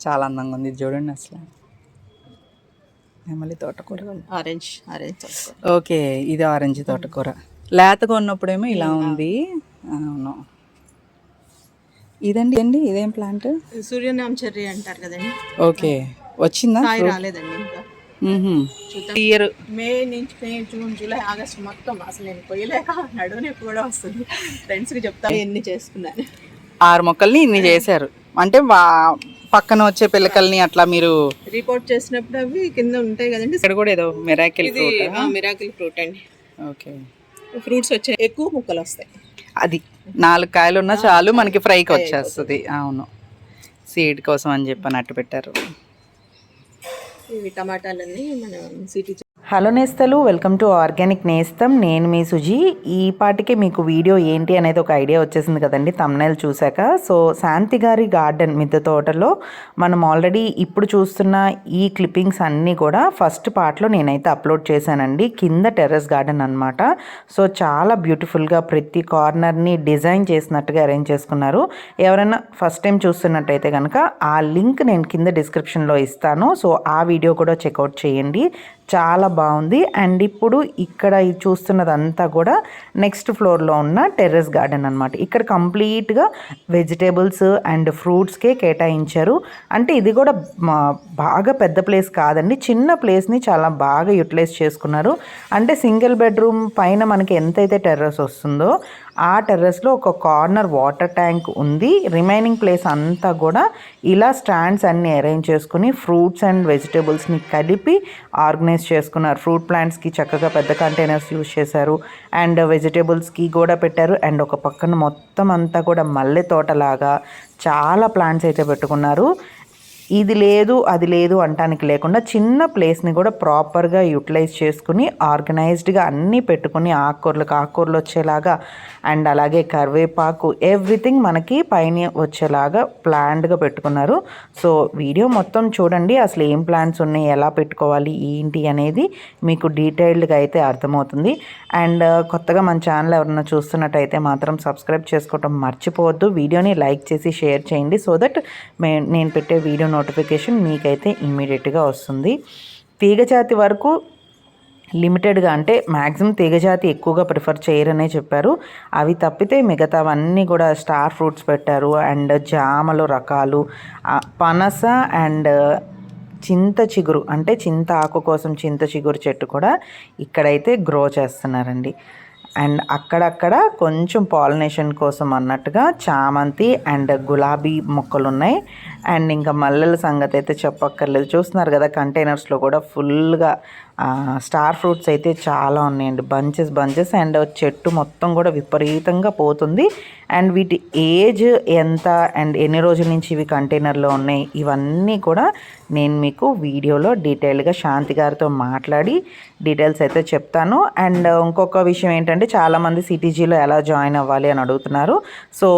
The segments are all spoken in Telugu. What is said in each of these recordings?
చాలా అందంగా ఉంది చూడండి అసలు. నెమలి తోటకూర ఆరెంజ్ ఆరెంజ్ ఓకే ఇది ఆరెంజ్ తోటకూర. లేతగా ఉన్నప్పుడేమో ఇలా ఉంది. అవును. ఇదండి అండి ఇదేం ప్లాంట్ సూర్యనామ చెర్రీ అంటారు కదండి. ఓకే వచ్చిందా? రాలేదండి ఇంకా. ఇయర్ మే నుంచి మే జూన్ జూలై ఆగస్ట్ మొత్తం అసలు నేను పోయలేక నడువునే కూడా వస్తుంది. ఫ్రెండ్స్కి చెప్తా ఎన్ని చేసుకున్నాను. ఆరు మొక్కల్ని ఇన్ని చేశారు. అంటే పక్కన వచ్చే పిల్లకల్ని అట్లా మీరు రిపోర్ట్ చేసినప్పుడు అవి కింద ఉంటాయి కదండి. ఇక్కడ కూడా ఏదో మెరాకిల్ ఇది మిరాకిల్ ఫ్రూట్ అండి. ఓకే ఫ్రూట్స్ వచ్చే ఎక్కువ ముక్కలు వస్తాయి. అది. నాలుగు కాయలు ఉన్నా చాలు మనకి ఫ్రైకి వచ్చేస్తుంది. అవును. సీడ్ కోసం అని చెప్పి అన్నట్టు పెట్టారు. ఇవి టమాటాలన్నీ మనం సిటీ హలో నేస్తలు వెల్కమ్ టు ఆర్గానిక్ నేస్తం. నేను మీ సుజీ. ఈ పాటికే మీకు వీడియో ఏంటి అనేది ఒక ఐడియా వచ్చేసింది కదండి తమ్నైల్ చూశాక. సో శాంతి గారి గార్డెన్ మిద్దె తోటలో మనం ఆల్రెడీ ఇప్పుడు చూస్తున్న ఈ క్లిప్పింగ్స్ అన్నీ కూడా ఫస్ట్ పార్ట్లో నేనైతే అప్లోడ్ చేశానండి. కింద టెర్రస్ గార్డెన్ అనమాట సో చాలా బ్యూటిఫుల్గా ప్రతి కార్నర్ని డిజైన్ చేసినట్టుగా అరేంజ్ చేసుకున్నారు. ఎవరైనా ఫస్ట్ టైం చూస్తున్నట్టయితే కనుక ఆ లింక్ నేను కింద డిస్క్రిప్షన్లో ఇస్తాను. సో ఆ వీడియో కూడా చెక్అవుట్ చేయండి. చాలా బాగుంది. అండ్ ఇప్పుడు ఇక్కడ చూస్తున్నదంతా కూడా నెక్స్ట్ ఫ్లోర్లో ఉన్న టెర్రస్ గార్డెన్ అనమాట ఇక్కడ కంప్లీట్గా వెజిటేబుల్స్ అండ్ ఫ్రూట్స్కే కేటాయించారు. అంటే ఇది కూడా మా- బాగా పెద్ద ప్లేస్ కాదండి. చిన్న ప్లేస్ని చాలా బాగా యూటిలైజ్ చేసుకున్నారు. అంటే సింగిల్ బెడ్రూమ్ పైన మనకి ఎంతైతే టెర్రస్ వస్తుందో ఆ టెర్రస్లో ఒక కార్నర్ వాటర్ ట్యాంక్ ఉంది. రిమైనింగ్ ప్లేస్ అంతా కూడా ఇలా స్టాండ్స్ అన్ని అరేంజ్ చేసుకుని ఫ్రూట్స్ అండ్ వెజిటేబుల్స్ని కలిపి ఆర్గనైజ్ చేసుకున్నారు. ఫ్రూట్ ప్లాంట్స్కి చక్కగా పెద్ద కంటైనర్స్ యూజ్ చేశారు. అండ్ వెజిటేబుల్స్కి కూడా పెట్టారు. అండ్ ఒక పక్కన మొత్తం అంతా కూడా మల్లె తోటలాగా చాలా ప్లాంట్స్ అయితే పెట్టుకున్నారు. ఇది లేదు అది లేదు అంటానికి లేకుండా చిన్న ప్లేస్ని కూడా ప్రాపర్గా యూటిలైజ్ చేసుకుని ఆర్గనైజ్డ్గా అన్నీ పెట్టుకుని ఆకుకూరలకు ఆకుకూరలు వచ్చేలాగా అండ్ అలాగే కరివేపాకు ఎవ్రీథింగ్ మనకి పైన వచ్చేలాగా ప్లాన్డ్గా పెట్టుకున్నారు. సో వీడియో మొత్తం చూడండి అసలు ఏం ప్లాన్స్ ఉన్నాయి ఎలా పెట్టుకోవాలి ఏంటి అనేది మీకు డీటెయిల్డ్గా అయితే అర్థమవుతుంది. అండ్ కొత్తగా మన ఛానల్ ఎవరైనా చూస్తున్నట్టయితే మాత్రం సబ్స్క్రైబ్ చేసుకోవటం మర్చిపోవద్దు. వీడియోని లైక్ చేసి షేర్ చేయండి సో దట్ మే నేను పెట్టే వీడియో నోటిఫికేషన్ మీకైతే ఇమీడియట్గా వస్తుంది. తీగజాతి వరకు లిమిటెడ్గా అంటే మ్యాక్సిమం తీగజాతి ఎక్కువగా ప్రిఫర్ చేయరనే చెప్పారు. అవి తప్పితే మిగతావన్నీ కూడా స్టార్ ఫ్రూట్స్ పెట్టారు. అండ్ జామలు రకాలు పనస అండ్ చింత చిగురు అంటే చింత ఆకు కోసం చింత చిగురు చెట్టు కూడా ఇక్కడైతే గ్రో చేస్తున్నారండి. అండ్ అక్కడక్కడ కొంచెం పాలినేషన్ కోసం అన్నట్టుగా చామంతి అండ్ గులాబీ మొక్కలు ఉన్నాయి అండ్ ఇంకా మల్లెల సంగతి అయితే చెప్పక్కర్లేదు. చూస్తున్నారు కదా కంటైనర్స్లో కూడా ఫుల్గా స్టార్ ఫ్రూట్స్ అయితే చాలా ఉన్నాయండి. బంచెస్ బంచెస్ అండ్ చెట్టు మొత్తం కూడా విపరీతంగా పోతుంది. అండ్ వీటి ఏజ్ ఎంత అండ్ ఎన్ని రోజుల నుంచి ఇవి కంటైనర్లో ఉన్నాయి ఇవన్నీ కూడా నేను మీకు వీడియోలో డీటెయిల్గా శాంతి గారితో మాట్లాడి డీటెయిల్స్ అయితే చెప్తాను. అండ్ ఇంకొక విషయం ఏంటంటే చాలామంది సిటీజీలో ఎలా జాయిన్ అవ్వాలి అని అడుగుతున్నారు. సో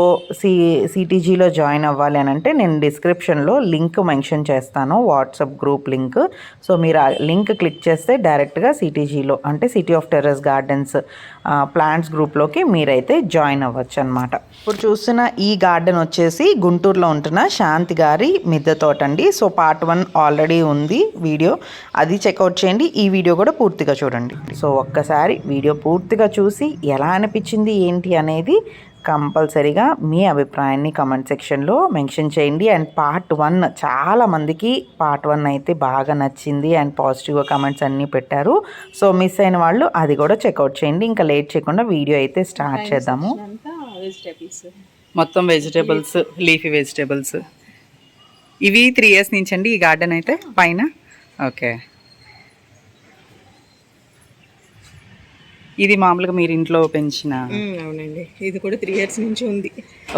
సి సిటీజీలో జాయిన్ అవ్వాలి అని అంటే నేను డిస్క్రిప్షన్లో లింక్ మెన్షన్ చేస్తాను వాట్సాప్ గ్రూప్ లింక్. సో మీరు ఆ లింక్ క్లిక్ చేస్తే డైరెక్ట్గా సిటీజీలో అంటే city of terrace gardens plants గ్రూప్లోకి మీరైతే జాయిన్ అవ్వచ్చు అనమాట ఇప్పుడు చూస్తున్న ఈ గార్డెన్ వచ్చేసి గుంటూరులో ఉంటున్న శాంతి గారి మిద్దె తోట అండి సో పార్ట్ వన్ ఆల్రెడీ ఉంది వీడియో. అది చెక్అవుట్ చేయండి. ఈ వీడియో కూడా పూర్తిగా చూడండి. సో ఒక్కసారి వీడియో పూర్తిగా చూసి ఎలా అనిపించింది ఏంటి అనేది కంపల్సరీగా మీ అభిప్రాయాన్ని కమెంట్ సెక్షన్లో మెన్షన్ చేయండి. అండ్ పార్ట్ వన్ చాలా మందికి పార్ట్ వన్ అయితే బాగా నచ్చింది అండ్ పాజిటివ్గా కమెంట్స్ అన్నీ పెట్టారు. సో మిస్ అయిన వాళ్ళు అది కూడా చెక్అవుట్ చేయండి. ఇంకా లేట్ చేయకుండా వీడియో అయితే స్టార్ట్ చేద్దాము. మొత్తం వెజిటేబుల్స్ లీఫీ వెజిటేబుల్స్ ఇవి త్రీ ఇయర్స్ నుంచి అండి ఈ గార్డెన్ అయితే పైన? ఓకే ఇది మామూలుగా మీరు ఇంట్లో పెంచిన? అవునండి. ఇది కూడా త్రీ ఇయర్స్ నుంచి ఉంది.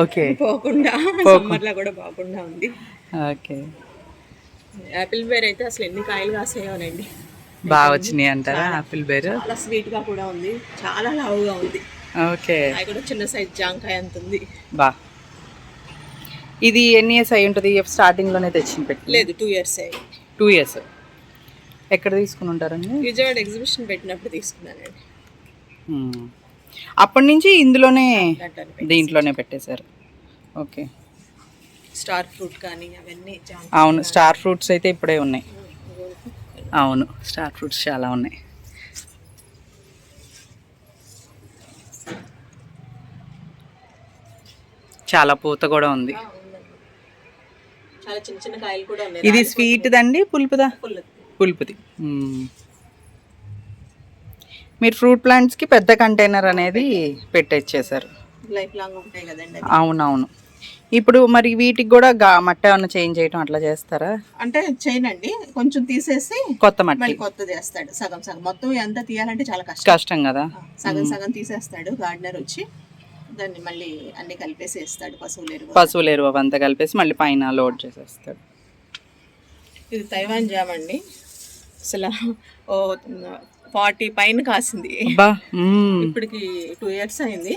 ఓకే. పోకుండా సమ్మర్లో కూడా పోకుండా ఉంది. ఓకే. యాపిల్ బేర్ అయితే అసలు ఎన్ని కాయలు కాసాయోనండి. బాగా వచ్చినాయి అంటారా ఆపిల్ బేర్ చాలా స్వీట్గా కూడా ఉంది. చాలా లావుగా ఉంది. ఓకే. అది కూడా చిన్న సైజ్ జాంకాయ అంత ఉంది. బా. ఇది ఎన్ని ఇయర్స్ అయి ఉంటుంది? స్టార్టింగ్లోనే తెచ్చిన పెట్టి లేదు టూ ఇయర్స్ అయ్యి టూ ఇయర్స్ ఎక్కడ తీసుకుని ఉంటారండి? విజయవాడ ఎగ్జిబిషన్ పెట్టినప్పుడు తీసుకున్నానండి. అప్పటి నుంచి ఇందులోనే దాంట్లోనే పెట్టేశారు. ఓకే. స్టార్ ఫ్రూట్ కానీ అవన్నీ అవును స్టార్ ఫ్రూట్స్ అయితే ఇప్పుడే ఉన్నాయి. అవును స్టార్ ఫ్రూట్స్ చాలా ఉన్నాయి. చాలా పూత కూడా ఉంది. ఇది స్వీట్ దండి పులుపుదా. పులుపుది. మ్మ్. మీరు ఫ్రూట్ ప్లాంట్స్కి పెద్ద కంటైనర్ అనేది పెట్టిచ్చేసారు లైఫ్ లాంగ్ ఉంటాయి కదండి అవి. అవునవును. ఇప్పుడు మరి వీటికి కూడా గా మట్టి ఏమన్నా చేంజ్ చేయటం అట్లా చేస్తారా? అంటే చేయనండి. కొంచెం తీసేసి కొత్త మట్టి. మళ్ళీ కొత్త చేస్తాడు సగం సగం. మొత్తం ఎంత తీయాలంటే చాలా కష్టం. కష్టం కదా. సగం సగం తీసేస్తాడు గార్డెనర్ వచ్చి. దాన్ని మళ్ళీ అన్ని కలిపేసి వేస్తాడు పశువులు ఎరువు. పశువులు ఎరువు అవంతా కలిపేసి మళ్ళీ పైన లోడ్ చేసేస్తాడు. ఇది తైవాన్ జామ్ అండి. అసలు ఓ ఫార్టీ పైన కాసింది. ఇప్పటికి టూ ఇయర్స్ అయింది.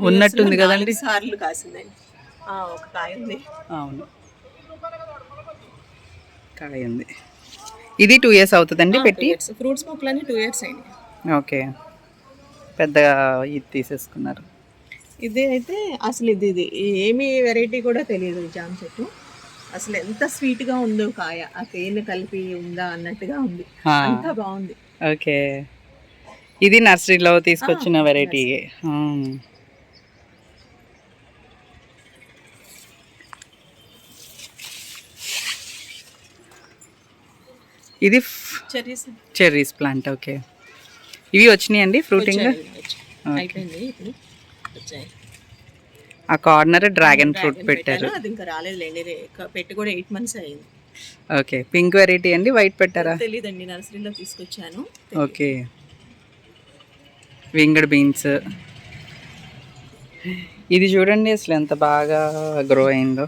ఉన్నట్టుంది కదండి. సార్లు కాసిందండి. ఆ, ఒక కాయ ఉంది అవును. కాయ ఉంది ఇది టూ ఇయర్స్ అవుతుందండి పెట్టి? ఫ్రూట్స్ మొక్కలన్నీ టూ ఇయర్స్ అయింది. ఓకే. పెద్దగా ఇది తీసేసుకున్నారు. ఇది అయితే అసలు ఇది ఇది ఏమి వెరైటీ కూడా తెలియదు జామ చెట్టు. అసలు ఎంత స్వీట్గా ఉందో కాయ ఆ తేనె కలిపి ఉందా అన్నట్టుగా ఉంది. అంతా బాగుంది. ఓకే. ఇది నర్సరీలో తీసుకొచ్చిన వెరైటీ. ఇది చెర్రీస్ చెర్రీస్ ప్లాంట్ ఓకే. ఇవి వచ్చినాయండి ఫ్రూటింగ్? ఆ కార్నర్ డ్రాగన్ ఫ్రూట్ పెట్టారు. అది ఇంకా రాలేదులేండి పెట్టి కూడా ఎయిట్ మంత్స్ అయింది. ఓకే పింక్ వెరైటీ అండి వైట్ పెట్టారా? తెలియదండి నర్సరీలో తీసుకొచ్చాను. ఓకే. వింగడ్ బీన్స్ ఇది చూడండి అసలు ఎంత బాగా గ్రో అయిందో.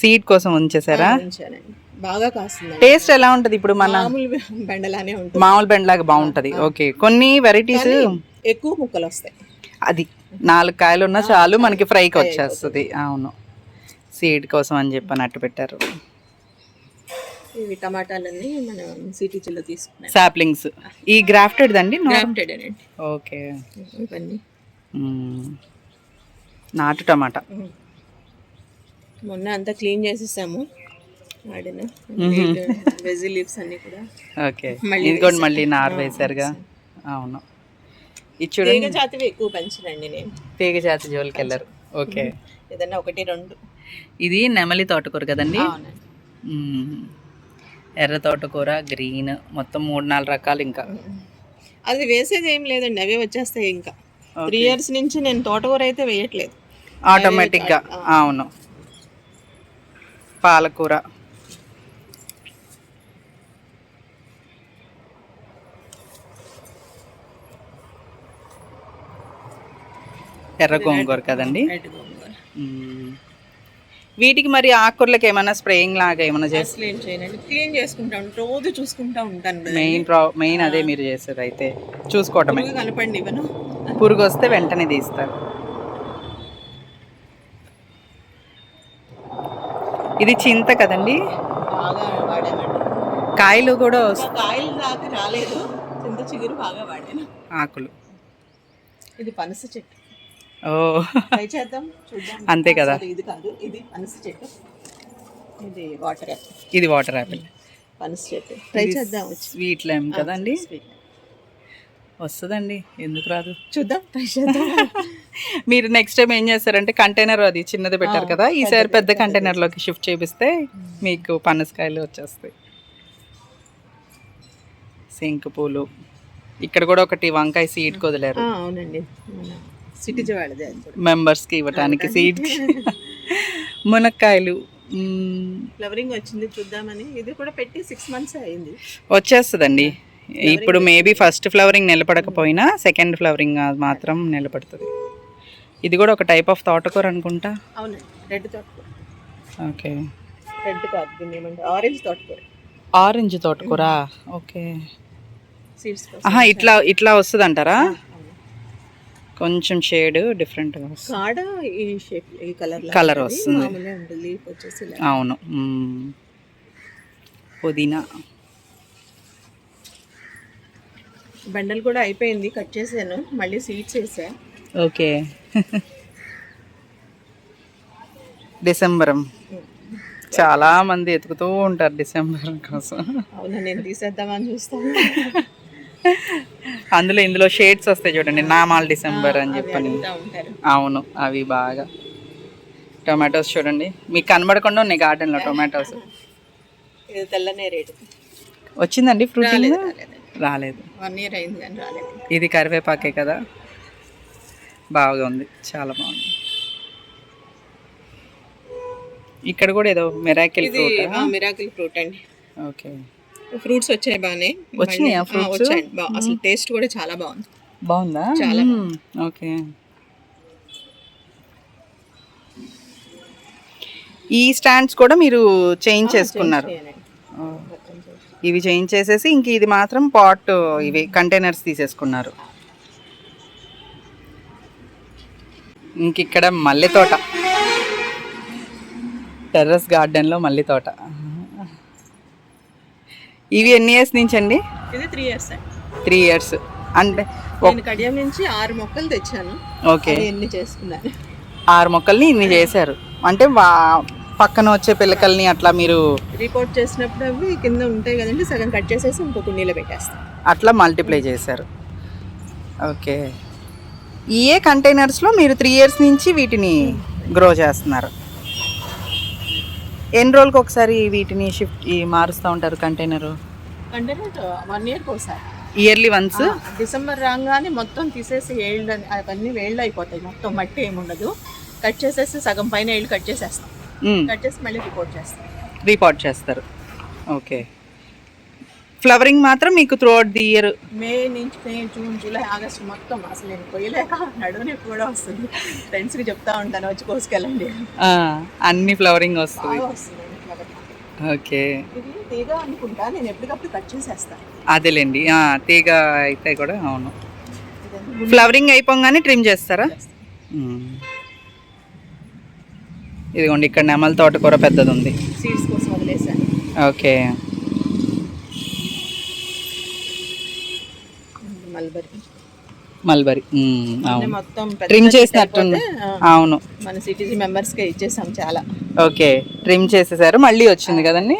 సీడ్ కోసం ఉంచేసారా బాగా కాస్తుందండి. టేస్ట్ ఎలా ఉంటది ఇప్పుడు మన మామూలు బెండలానే ఉంటుంది. మామూలు బెండ్ లాగా బాగుంటది. ఓకే కొన్ని వెరైటీస్ ఎక్కువ ముక్కలు వస్తాయి అది నాలుగు కాయలు ఉన్నా చాలు మనకి ఫ్రైకి వచ్చేస్తుంది. అవును. సీడ్ కోసం అని చెప్పి అన్నట్టు పెట్టారు. ఇవి టమాటాలన్నీ మనం సిటీలో తీసుకున్నాం సాప్లింగ్స్ ఈ గ్రాఫ్టెడ్ అండి? గ్రాఫ్టెడ్ అండి. ఓకే. ఇవన్నీ. నాటు టమాటా. మొన్న అంతా క్లీన్ చేసేసాము. వాడిన వెజీ లీవ్స్ అన్ని కూడా. ఓకే. మళ్ళీ ఇది కూడా మళ్ళీ నారు వేశారుగా. అవును. ఇది చూడండి. తీగ జాతివి ఎక్కువ పెంచనండి నేను. తీగ జాతి జోలికి వెళ్ళరు ఓకే. ఏదన్నా ఒకటి రెండు. ఇది నెమలి తోటకూర కదండి. ఎర్ర తోటకూర గ్రీన్ మొత్తం మూడు నాలుగు రకాలు ఇంకా. అది వేసేది ఏం లేదండి అవే వచ్చేస్తాయి ఇంకా. త్రీ ఇయర్స్ నుంచి నేను తోటకూర అయితే వేయట్లేదు. ఆటోమేటిక్గా అవును. పాలకూర. ఎర్ర గోంగూర కదండి? గోంగూర. వీటికి మరి ఆకుకూరలకు ఏమైనా స్ప్రేయింగ్ లాగా ఏమైనా చేసి అసలు ఏం చేయనండి. క్లీన్ చేసుకుంటా ఉంటాను రోజు చూసుకుంటా ఉంటాను కదా. మెయిన్ ప్రా మెయిన్ అదే మీరు చేస్తారు అయితే. చూసుకోవటమే. పురుగు కనపండి ఇవను పురుగు వస్తే వెంటనే తీస్తారు. ఇది చింత కదండి? బాగా వాడామండి. కాయలు కూడా వస్- ఇంకా కాయలు దాకా రాలేదు. చింత చిగురు బాగా వాడాను. ఆకులు. ఇది పనస చెట్టు. ఓ. ట్రై చేద్దాం చూద్దాం. అంతే కదా. ఇది కాదు ఇది పనస చెట్టు ఇది వాటర్ యాపిల్ ఇది వాటర్ యాపిల్ పనస చెట్టు ట్రై చేద్దాం స్వీట్ లెమ్ కదండి. Sweet. వస్తుందండి ఎందుకు రాదు? చూద్దాం ట్రై చేద్దాం. మీరు నెక్స్ట్ టైం ఏం చేస్తారంటే కంటైనర్ అది చిన్నది పెట్టారు కదా ఈసారి పెద్ద కంటైనర్లోకి షిఫ్ట్ చేపిస్తే మీకు పనసకాయలు వచ్చేస్తాయి. సింక్ పూలు. ఇక్కడ కూడా ఒకటి వంకాయ సీడ్ వదిలేరు ఆ, అవునండి. మన సిటీ వాళ్ళది అది కూడా. మెంబర్స్కి ఇవ్వటానికి సీడ్ మునక్కాయలు. ఫ్లవరింగ్ వచ్చింది చూద్దామని. ఇది కూడా పెట్టి సిక్స్ మంత్స్ అయింది. వచ్చేస్తుందండి. ఇప్పుడు మేబీ ఫస్ట్ ఫ్లవరింగ్ నిలబడకపోయినా సెకండ్ ఫ్లవరింగ్ మాత్రం నిలబడుతుంది. ఇది కూడా ఒక టైప్ ఆఫ్ తోటకూర అనుకుంటా? అవునండి. రెడ్ తోటకూర. ఓకే రెడ్ కాదు ఆరెంజ్ తోటకూర. ఆరెంజ్ తోటకూర. ఓకే సీడ్స్ ఆహా ఇట్లా ఇట్లా వస్తుంది అంటారా కొంచెం షేడ్ కాడ ఈ షేప్ ఈ కలర్ Colour వస్తుంది. లీఫ్ వచ్చేసి. అవును. పుదీనా. బెండలు కూడా అయిపోయింది. కట్ చేసాను మళ్ళీ సీడ్స్ వేసా. ఓకే. డిసెంబరం. చాలా మంది ఎతుకుతూ ఉంటారు డిసెంబర్ కోసం. అవునా? నేను తీసేద్దామని చూస్తాను. అందులో ఇందులో షేడ్స్ వస్తాయి చూడండి నామాల్ డిసెంబర్ అని చెప్పని. అవును అవి బాగా. టొమాటోస్ చూడండి మీకు కనబడకుండా ఉన్నాయి గార్డెన్లో టొమాటోస్. తెల్లనే రేటు. వచ్చిందండి ఫ్రూటింగ్ రాలేదు రాలేదు. రాలేదు. వన్ ఇయర్ అయింది కానీ రాలేదు. ఇది కరివేపాకే కదా? బాగా ఉంది చాలా బాగుంది. ఇక్కడ కూడా ఏదో మెరాకిల్ ఫ్రూట్? మిరాకిల్ ఫ్రూట్ అండి. ఓకే. ఫ్రూట్స్ వచ్చాయి బాగానే వచ్చినాయా? వచ్చాయండి బా- అసలు టేస్ట్ కూడా చాలా బాగుంది. బాగుందా? చాలా మ్మ్. ఓకే. ఈ స్టాండ్స్ కూడా మీరు చేంజ్ చేసుకున్నారు. ఓ. ఇవి చేంజ్ చేసేసి ఇంక ఇది మాత్రం పాట్ ఇవి కంటైనర్స్ తీసేసుకున్నారు. ఇంక ఇక్కడ మల్లె తోట. టెర్రస్ గార్డెన్లో మల్లె తోట. ఇవి ఎన్ని ఇయర్స్ నుంచి అండి ఇది త్రీ ఇయర్స్ త్రీ ఇయర్స్ అంటే నేను కడియం నుంచి ఆరు మొక్కలు తెచ్చాను. ఓకే. ఎన్ని చేసుకున్నాను? ఆరు మొక్కల్ని ఇన్ని చేశారు. అంటే వా పక్కన వచ్చే పిల్లకల్ని అట్లా మీరు రిపోర్ట్ చేసినప్పుడు అవి కింద ఉంటాయి కదండి సగం కట్ చేసేసి ఇంకో కుండీలో పెట్టేస్తాం అట్లా మల్టిప్లై చేశారు. ఓకే. ఏ కంటైనర్స్లో మీరు త్రీ ఇయర్స్ నుంచి వీటిని గ్రో చేస్తున్నారు. ఎన్ని రోజులకు ఒకసారి వీటిని షిఫ్ట్ మారుస్తూ ఉంటారు కంటైనరు అంటే వన్ ఇయర్కి ఒకసారి. ఇయర్లీ వన్స్ డిసెంబర్ రాగానే మొత్తం తీసేసి ఏళ్ళు అవన్నీ వేళ్ళు అయిపోతాయి. మొత్తం మట్టి ఏమి ఉండదు. కట్ చేసేసి సగం పైన ఏళ్ళు కట్ చేసేస్తాం. కట్ చేసి మళ్ళీ రిపోర్ట్ చేస్తాం. రిపోర్ట్ చేస్తారు. ఓకే ఫ్లవరింగ్ మాత్రం మీకు throughout the year May నుంచి మే జూన్ జూలై ఆగస్ట్ మొత్తం అసలు నేను పోయలేక నడువుని కూడా వస్తుంది. ఫ్రెండ్స్కి చెప్తా ఉంటాను వచ్చి కోసుకెళ్ళండి. అన్ని ఫ్లవరింగ్ వస్తుంది ఓకే. ఇది తీగ అనుకుంటా నేను ఎప్పటికప్పుడు కట్ చేసేస్తాను అదేలేండి. తీగ అయితే కూడా అవును. ఫ్లవరింగ్ అయిపోగానే ట్రిమ్ చేస్తారా. ఇదిగోండి ఇక్కడ నెమల తోటకూర పెద్దది ఉంది సీడ్స్ కోసం వదిలేసాను. ఓకే. మల్బరీ. మల్బరీ. అవును. మొత్తం ట్రిమ్ చేసినట్టుంది. అవును. మన సిటీజీ మెంబర్స్కే ఇచ్చేసాం చాలా. ఓకే. ట్రిమ్ చేసేసారు. మళ్ళీ వచ్చింది కదండి?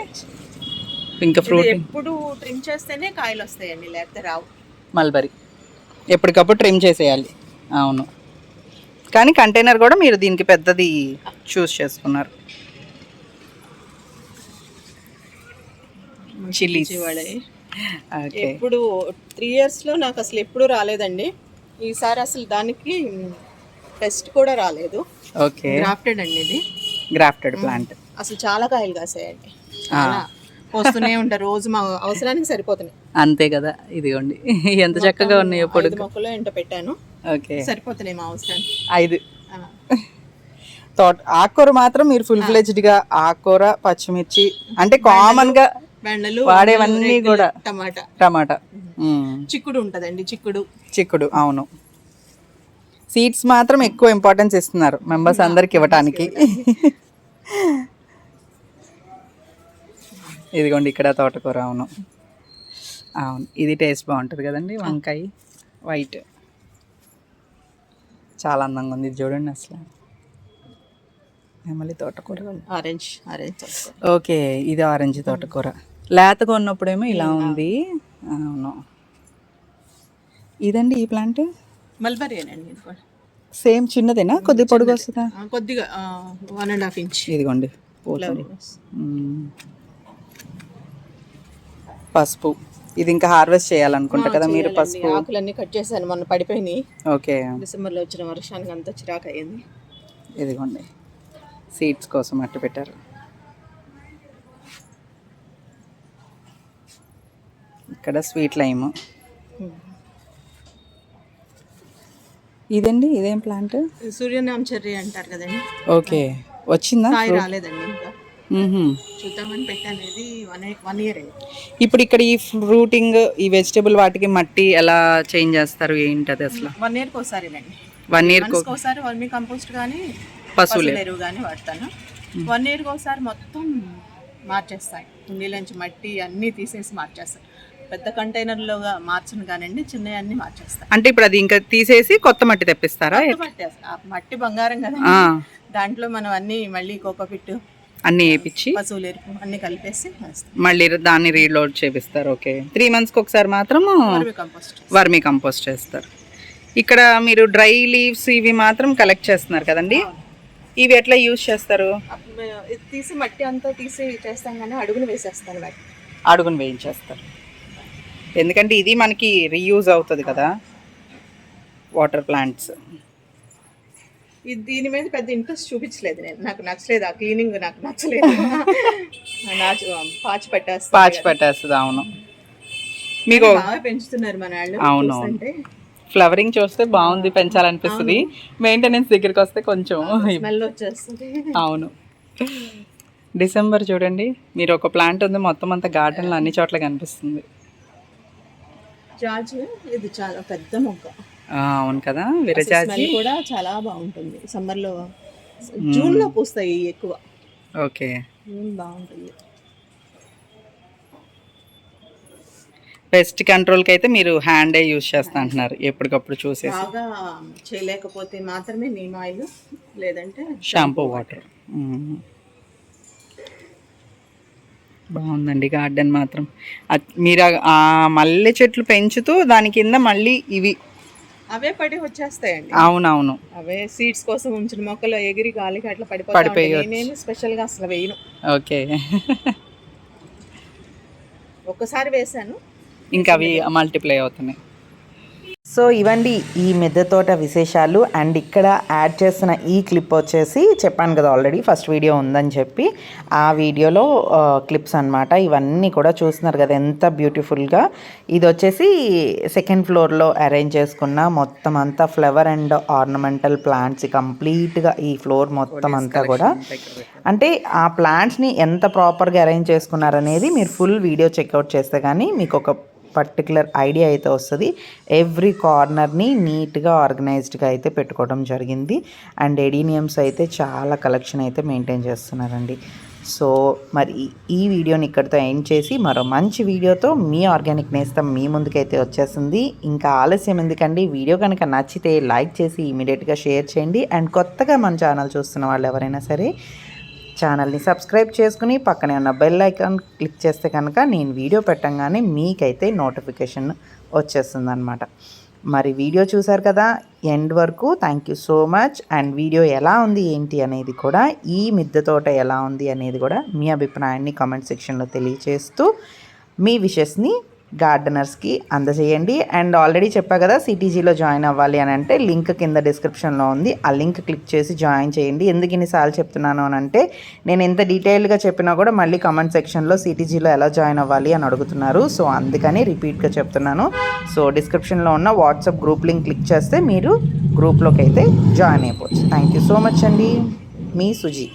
ఇంకా ఫ్రూట్. ఎప్పుడు ట్రిమ్ చేస్తేనే కాయలు వస్తాయండి లేకపోతే రావు. మల్బరీ. ఎప్పటికప్పుడు ట్రిమ్ చేసేయాలి. అవును. కానీ కంటైనర్ కూడా మీరు దీనికి పెద్దది చూస్ చేసుకున్నారు. ఓకే ఎప్పుడు త్రీ ఇయర్స్లో నాకు అసలు ఎప్పుడు రాలేదండి. ఈసారి అసలు దానికి టెస్ట్ కూడా రాలేదు. ఓకే. గ్రాఫ్టెడ్ అండి ఇది. Grafted plant. అసలు చాలా కాయలు కాసాయండి. చాలా పోస్తూనే ఉంటారు రోజు మా అవసరానికి సరిపోతున్నాయి. అంతే కదా ఇదిగోండి. ఎంత చక్కగా ఉన్నాయి ఐదు మొక్కలు ఎంట పెట్టాను. ఓకే. సరిపోతున్నాయి మా అవసరానికి. ఐదు. తోట ఆకుకూర మాత్రం మీరు ఫుల్ ఫ్లెజ్డ్గా ఆకుకూర పచ్చిమిర్చి అంటే కామన్గా బెండలు వాడేవన్నీ కూడా. టమాటా. టమాటా. చిక్కుడు ఉంటదండి చిక్కుడు. చిక్కుడు అవును. సీడ్స్ మాత్రం ఎక్కువ ఇంపార్టెన్స్ ఇస్తున్నారు మెంబర్స్ అందరికి ఇవ్వటానికి. ఇదిగోండి ఇక్కడ తోటకూర అవును. అవును ఇది టేస్ట్ బాగుంటుంది కదండి వంకాయ వైట్ చాలా అందంగా ఉంది ఇది చూడండి అసలు. మళ్ళీ తోటకూర ఆరెంజ్ ఆరెంజ్. ఓకే ఇది ఆరెంజ్ తోటకూర. లేతగా ఉన్నప్పుడేమో ఇలా ఉంది. అవును. ఇదండి ఈ ప్లాంట్? మల్బరీ అండి సేమ్ చిన్నదేనా? కొద్ది పొడుగు వస్తుందా? కొద్దిగా వన్ అండ్ హాఫ్ ఇంచ్ ఇదిగోండి మ్మ్. పసుపు. ఇది ఇంకా హార్వెస్ట్ చేయాలనుకుంటా కదా మీరు పసుపు. ఆకులన్నీ కట్ చేశాను మొన్న పడిపోయినాయి. ఓకే. డిసెంబర్లో వచ్చిన వర్షానికి అంతా చిరాకు అయ్యింది ఇదిగోండి. సీడ్స్ కోసం అట్టు పెట్టారు. ఇక్కడ స్వీట్ లైమ్. ఇదండి ఇదేం ప్లాంట్? సూర్యనామ చెర్రీ అంటారు కదండి. ఓకే. వచ్చిందా? రాలేదండి ఇంకా. చూద్దామని పెట్టాను ఇది వన్ వన్ ఇయర్ ఇప్పుడు ఇక్కడ ఈ ఫ్రూటింగ్ ఈ వెజిటబుల్ వాటికి మట్టి ఎలా చేంజ్ చేస్తారు ఏంటది అసలు? వన్ ఇయర్కి ఒకసారినండి వన్ ఇయర్ ఒకసారి వర్మీ కంపోస్ట్ కానీ పశువులే. ఎరువు కానీ వాడతాను. వన్ ఇయర్కి ఒకసారి మొత్తం మార్చేస్తాయి. కుండీలోంచి మట్టి అన్నీ తీసేసి మార్చేస్తాయి. పెద్ద కంటైనర్లోగా మార్చను కానండి చిన్నవి అన్నీ మార్చేస్తాయి అంటే ఇప్పుడు అది ఇంకా తీసేసి కొత్త మట్టి తెప్పిస్తారా? మట్టి ఆ మట్టి బంగారం కదా. దాంట్లో మనం అన్ని మళ్ళీ కోకోపిట్ అన్నీ వేయించి పశువుల ఎరుపు అన్ని కలిపేసి మళ్ళీ దాన్ని రీలోడ్ చేపిస్తారు. ఓకే. త్రీ మంత్స్కి ఒకసారి మాత్రము వర్మి కంపోస్ట్ చేస్తారు. ఇక్కడ మీరు డ్రై లీవ్స్ ఇవి మాత్రం కలెక్ట్ చేస్తున్నారు కదండి? ఇవి ఎట్లా యూజ్ చేస్తారు? తీసి మట్టి అంతా తీసి చేస్తాం కానీ అడుగులు వేసేస్తాను వాటి అడుగును వేయించేస్తారు. ఎందుకంటే ఇది మనకి రీయూజ్ అవుతుంది కదా వాటర్ ప్లాంట్స్ ఇది దీని మీద పెద్ద ఇంట్రెస్ట్ చూపించలేదు నేను. నాకు నచ్చలేదు ఆ క్లీనింగ్ నాకు నచ్చలేదు. నాచు పాచి పట్టేస్తా పాచి పట్టేస్తుంది అవును. మీకు పెంచుతున్నారు మన వాళ్ళు అవును. ఫ్లవరింగ్ చూస్తే బాగుంది పెంచాలనిపిస్తుంది. మెయింటెనెన్స్ దగ్గరికి వస్తే కొంచెం స్మెల్ వచ్చేస్తుంది. అవును. డిసెంబర్ చూడండి మీరు ఒక ప్లాంట్ ఉంది మొత్తం అంతా గార్డెన్లో అన్ని చోట్ల కనిపిస్తుంది. జాజు ఇది చాలా పెద్ద ఆ, అవును కదా? విరజాజి కూడా చాలా బాగుంటుంది. సమ్మర్లో జూన్లో పూస్తాయి ఎక్కువ. ఓకే. బాగుంటుంది. పెస్ట్ కంట్రోల్కి అయితే మీరు హ్యాండే యూజ్ చేస్తా అంటున్నారు. ఎప్పటికప్పుడు చూసేసి. బాగా చేయలేకపోతే మాత్రమే నీమ్ ఆయిల్ లేదంటే షాంపూ వాటర్ బాగుందండి గార్డెన్ మాత్రం. మీరు ఆ- మల్లె చెట్లు పెంచుతూ దాని కింద మళ్ళీ ఇవి అవే పడి వచ్చేస్తాయండి. అవునవును. అవే సీడ్స్ కోసం ఉంచిన మొక్కలు ఎగిరి గాలికి అట్లా. నేనేమి స్పెషల్గా అసలు వేయను. ఓకే. ఒక్కసారి వేసాను ఇంకా అవి మల్టిప్లై అవుతున్నాయి. సో ఇవండి ఈ మిద్దె తోట విశేషాలు. అండ్ ఇక్కడ యాడ్ చేసిన ఈ క్లిప్ వచ్చేసి చెప్పాను కదా ఆల్రెడీ ఫస్ట్ వీడియో ఉందని చెప్పి. ఆ వీడియోలో క్లిప్స్ అన్నమాట. ఇవన్నీ కూడా చూస్తున్నారు కదా ఎంత బ్యూటిఫుల్గా. ఇది వచ్చేసి సెకండ్ ఫ్లోర్లో అరేంజ్ చేసుకున్న మొత్తం అంతా ఫ్లవర్ అండ్ ఆర్నమెంటల్ ప్లాంట్స్ కంప్లీట్గా ఈ ఫ్లోర్ మొత్తం అంతా కూడా. అంటే ఆ ప్లాంట్స్ని ఎంత ప్రాపర్గా అరేంజ్ చేసుకున్నారనేది మీరు ఫుల్ వీడియో చెక్అవుట్ చేస్తే కానీ మీకు ఒక పర్టికులర్ ఐడియా అయితే వస్తుంది. ఎవ్రీ కార్నర్ని నీట్గా ఆర్గనైజ్డ్గా అయితే పెట్టుకోవడం జరిగింది. అండ్ ఎడీనియమ్స్ అయితే చాలా కలెక్షన్ అయితే మెయింటైన్ చేస్తున్నారండి. సో మరి ఈ- వీడియోని ఇక్కడితో ఎండ్ చేసి మరో మంచి వీడియోతో మీ ఆర్గానిక్ నేస్తం మీ ముందుకైతే వచ్చేసింది. ఇంకా ఆలస్యం ఎందుకండి? వీడియో కనుక నచ్చితే లైక్ చేసి ఇమీడియట్గా షేర్ చేయండి. అండ్ కొత్తగా మన ఛానల్ చూస్తున్న వాళ్ళు ఎవరైనా సరే ఛానల్ని సబ్స్క్రైబ్ చేసుకుని పక్కనే ఉన్న బెల్ ఐకాన్ క్లిక్ చేస్తే కనుక నేను వీడియో పెట్టంగానే మీకైతే నోటిఫికేషన్ వచ్చేస్తుంది అనమాట మరి వీడియో చూసారు కదా ఎండ్ వరకు thank you so much. And video ఎలా ఉంది ఏంటి అనేది కూడా ఈ మిద్దె తోట ఎలా ఉంది అనేది కూడా మీ అభిప్రాయాన్ని కామెంట్ సెక్షన్లో తెలియచేస్తూ మీ విషెస్ని గార్డెనర్స్కి అందజేయండి. అండ్ ఆల్రెడీ చెప్పా కదా సిటీజీలో జాయిన్ అవ్వాలి అని అంటే లింక్ కింద డిస్క్రిప్షన్లో ఉంది. ఆ లింక్ క్లిక్ చేసి జాయిన్ చేయండి. ఎందుకు ఇన్నిసార్లు చెప్తున్నాను అని అంటే నేను ఎంత డీటెయిల్గా చెప్పినా కూడా మళ్ళీ కమెంట్ సెక్షన్లో సిటీజీలో ఎలా జాయిన్ అవ్వాలి అని అడుగుతున్నారు. సో అందుకని రిపీట్గా చెప్తున్నాను. సో డిస్క్రిప్షన్లో ఉన్న వాట్సాప్ గ్రూప్ లింక్ క్లిక్ చేస్తే మీరు గ్రూప్లోకి అయితే జాయిన్ అయిపోవచ్చు. థ్యాంక్ యూ సో మచ్ అండి. మీ సుజీ.